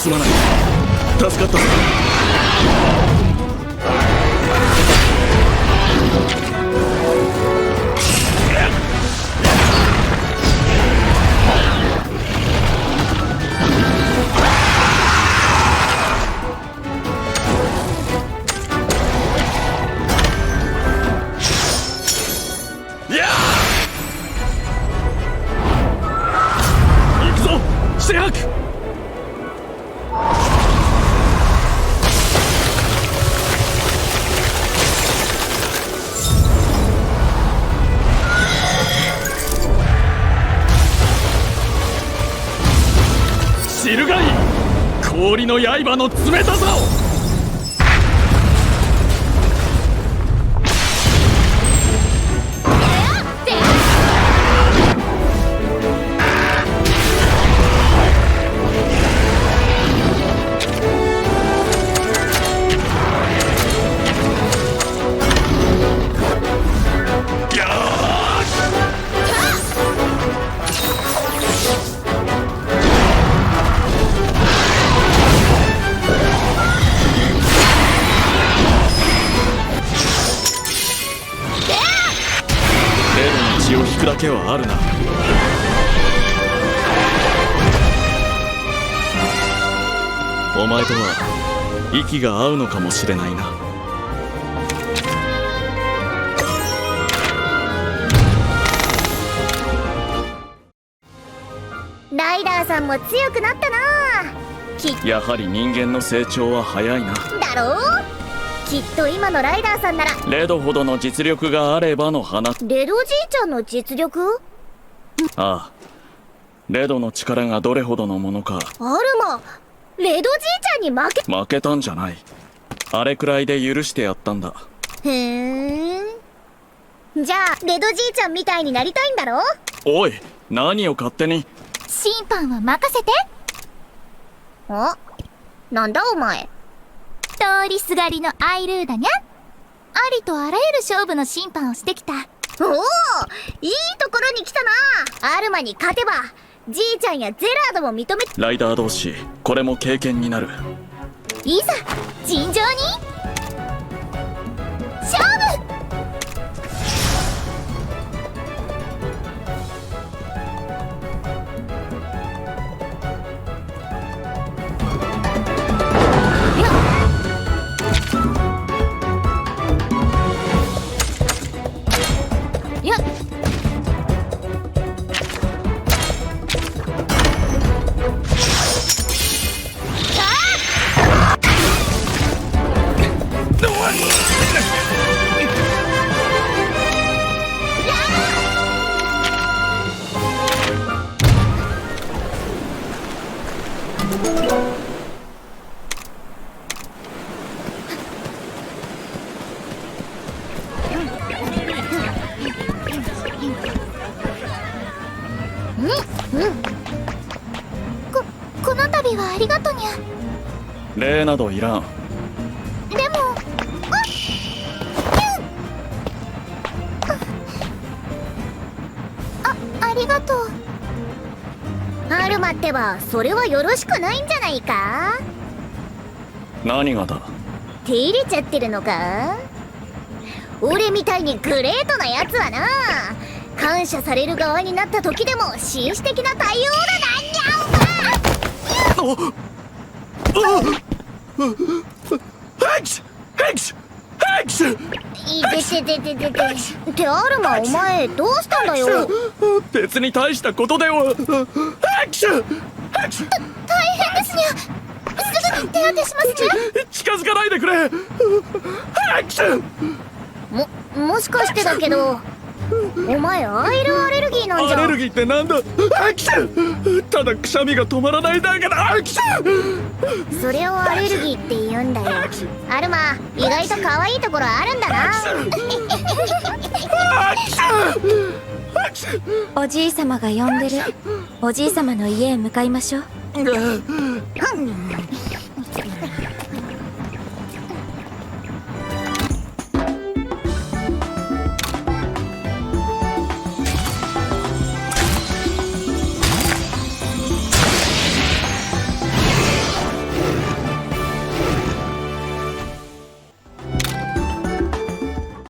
すまない。助かったぞ。知るがいい。氷の刃の冷たさをけはあるな。お前とは息が合うのかもしれないな。ライダーさんも強くなったな。きやはり人間の成長は早いな。だろう？きっと今のライダーさんなら。レドほどの実力があればの花レドじいちゃんの実力？ああ。レドの力がどれほどのものか。アルマレドじいちゃんに負け？負けたんじゃない。あれくらいで許してやったんだ。ふーんじゃあレドじいちゃんみたいになりたいんだろ？おい何を勝手に？審判は任せて。あなんだお前通りすがりのアイルーだにゃありとあらゆる勝負の審判をしてきた。おおいいところに来たな。アルマに勝てばじいちゃんやゼラードも認めライダー同士これも経験になる。いざ尋常にこの度はありがとにゃ。礼などいらん。でもあありがとう。アルマってばそれはよろしくないんじゃないか？何がだ？手入れちゃってるのか？俺みたいにグレートなやつはな。感謝される側になった時でも紳士的な対応だなにゃヘクシヘクシヘクシいててててててってアルマお前どうしたんだよ別に大したことではヘクシヘクシ大変ですにゃすぐに手当てしますにゃ近づかないでくれヘクシももしかしてだけどお前アイルアレルギーなんじゃアレルギーってなんだ？ヘクシただくしゃみが止まらないだけだ。ヘクシそれをアレルギーって言うんだよ。アルマ意外と可愛いところあるんだな。おじいさまが呼んでる。おじいさまの家へ向かいましょう。うん